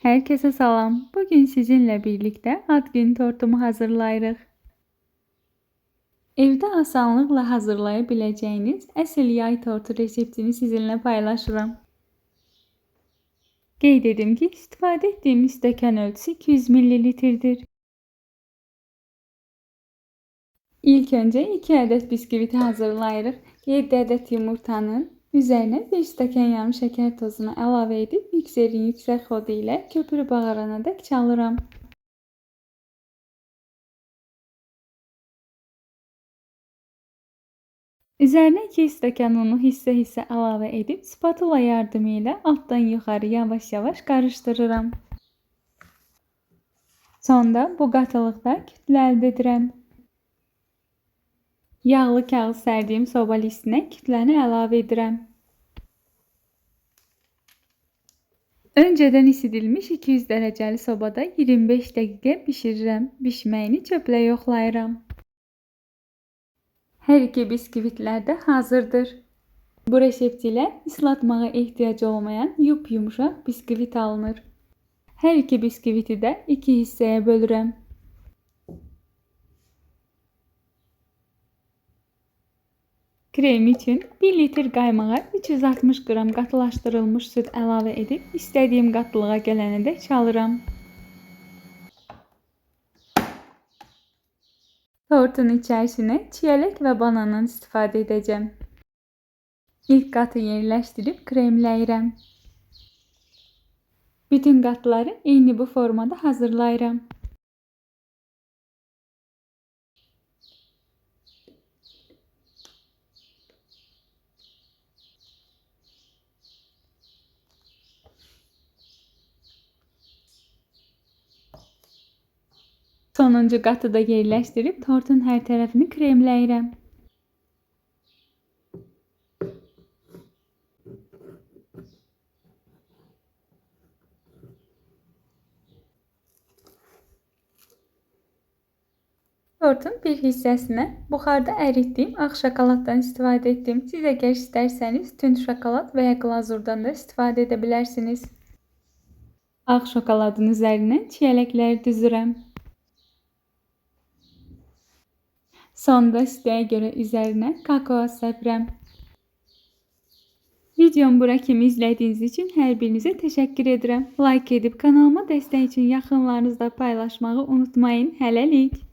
Herkese salam. Bugün sizinle birlikte ad gün tortumu hazırlayırıq. Evdə asanlıqla hazırlaya biləcəyiniz yay tortu reseptini sizinlə paylaşıram. Qeyd edim ki, istifadə etdiyim stəkan ölçüsü 200 ml-dir. İlk önce 2 adet bisküviti hazırlayırıq. 7 adet yumurtanın üzerine 1 stəkan yarım şeker tozunu əlavə edib mikserin yüksək xodu ilə köpürü bağırana dək çalıram. Üzerine 2 stəkan unu hissə-hissə əlavə edib spatula yardımı ilə altdan yuxarı yavaş-yavaş qarışdırıram. Sonra bu qatılıqda kütlə əldə edirəm. Yağlı kağıt sərdiyim soba listinə kütləni əlavə edirəm. Önceden isidilmiş 200 dereceli sobada 25 dakika pişirirəm. Bişməyini çöplə yoxlayıram. Hər iki biskvitlər də hazırdır. Bu resept ilə islatmağa ehtiyac olmayan yumuşaq biskvit alınır. Hər iki biskviti də iki hissəyə bölürəm. Krem için 1 litr qaymağa 360 qram qatılaşdırılmış süd əlavə edib istədiyim qatılığa gələnədək çalıram. Tortun içərisinə çiyələk və banandan istifadə edəcəm. İlk qatı yerləşdirib kremləyirəm. Bütün qatları eyni bu formada hazırlayıram. Sonuncu qatı da yerləşdirib tortun hər tərəfini kremləyirəm. Tortun bir hissəsinə buxarda əritdiyim ağ şokoladdan istifadə etdim. Siz əgər istərsəniz tünd şokolad və ya glazurdan da istifadə edə bilərsiniz. Ağ şokoladın üzərinə çiyələkləri düzürəm. Sonda isteğe göre üzerine kakao səpirəm. Videomu bura kimi izlediğiniz için hər birinize teşekkür edirəm. Like edib kanalıma dəstək üçün yaxınlarınızla paylaşmağı unutmayın. Hələlik.